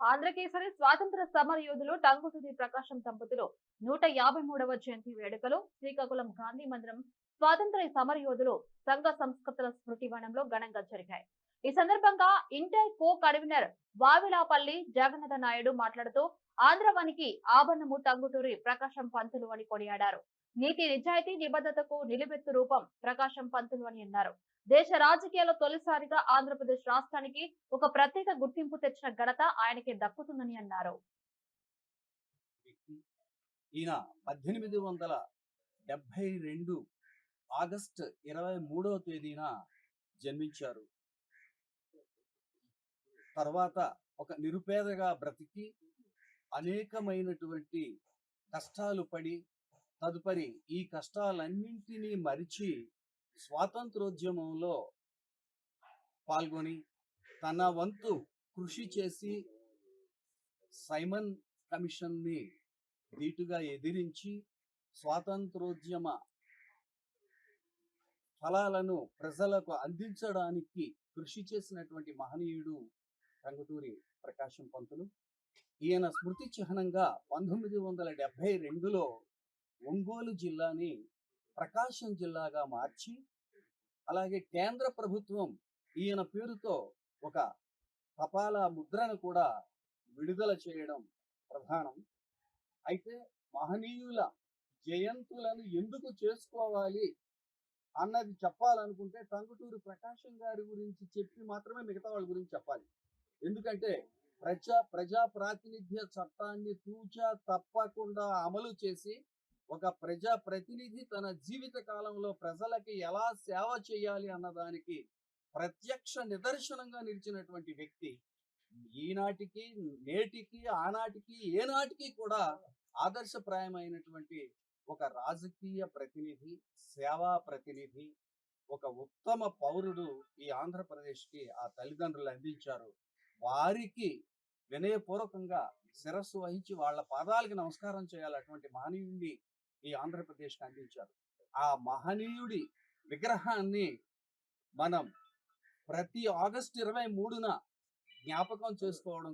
ఆంధ్రకేసరి స్వాతంత్ర సమర యోధులు టంగుటూరి ప్రకాశం దంపతులు నూట యాభై మూడవ జయంతి వేడుకలు శ్రీకాకుళం గాంధీ మందిరం స్వాతంత్ర సమర యోధులు సంఘ సంస్కృతుల స్మృతి వనంలో ఘనంగా జరిగాయి. ఈ సందర్భంగా inter co convener Vavilapalli Jagannatha Naidu మాట్లాడుతూ ఆంధ్రవానికి ఆభరణము టంగుటూరి ప్రకాశం పంతులు అని కొనియాడారు. నీతి నిజాయితీ నిబద్ధతకు నిలువెత్తు రూపం ప్రకాశం పంతులు అని అన్నారు. దేశ రాజకీయాల్లో తొలిసారిగా ఆంధ్రప్రదేశ్ రాష్ట్రానికి ఒక ప్రత్యేక గుర్తింపు తెచ్చిన ఘనత ఆయనకే దక్కుతుందని అన్నారు. ఈయన పద్దెనిమిది వందల డెబ్బై రెండు ఆగస్ట్ ఇరవై మూడవ తేదీన జన్మించారు. తర్వాత ఒక నిరుపేదగా బ్రతికి అనేకమైనటువంటి కష్టాలు పడి తదుపరి ఈ కష్టాలన్నింటినీ మరిచి స్వాతంత్రోద్యమంలో పాల్గొని తన వంతు కృషి చేసి సైమన్ కమిషన్ని ధీటుగా ఎదిరించి స్వాతంత్రోద్యమ ఫలాలను ప్రజలకు అందించడానికి కృషి చేసినటువంటి మహనీయుడు టంగుటూరి ప్రకాశం పంతులు. ఈయన స్మృతి చిహ్నంగా పంతొమ్మిది వందల డెబ్భై రెండులో ఒంగోలు జిల్లాని ప్రకాశం జిల్లాగా మార్చి అలాగే కేంద్ర ప్రభుత్వం ఈయన పేరుతో ఒక తపాలా ముద్రను కూడా విడుదల చేయడం ప్రధానం. అయితే మహనీయుల జయంతులను ఎందుకు చేసుకోవాలి అన్నది చెప్పాలనుకుంటే టంగుటూరు ప్రకాశం గారి గురించి చెప్పి మాత్రమే మిగతా వాళ్ళ గురించి చెప్పాలి. ఎందుకంటే ప్రజా ప్రజా ప్రాతినిధ్య చట్టాన్ని తూచా తప్పకుండా అమలు చేసి ఒక ప్రజా ప్రతినిధి తన జీవిత కాలంలో ప్రజలకి ఎలా సేవ చేయాలి అన్నదానికి ప్రత్యక్ష నిదర్శనంగా నిలిచినటువంటి వ్యక్తి ఈనాటికి నేటికి ఆనాటికి ఏనాటికి కూడా ఆదర్శప్రాయమైనటువంటి ఒక రాజకీయ ప్రతినిధి సేవా ప్రతినిధి ఒక ఉత్తమ పౌరుడు ఈ ఆంధ్రప్రదేశ్కి ఆ తల్లిదండ్రులు అందించారు. వారికి వినయపూర్వకంగా శిరస్సు వహించి వాళ్ళ పాదాలకి నమస్కారం చేయాలి అటువంటి మహనీయుడిని ఈ ఆంధ్రప్రదేశ్కి అందించారు. ఆ మహనీయుడి విగ్రహాన్ని మనం ప్రతి ఆగస్టు ఇరవై మూడున జ్ఞాపకం చేసుకోవడం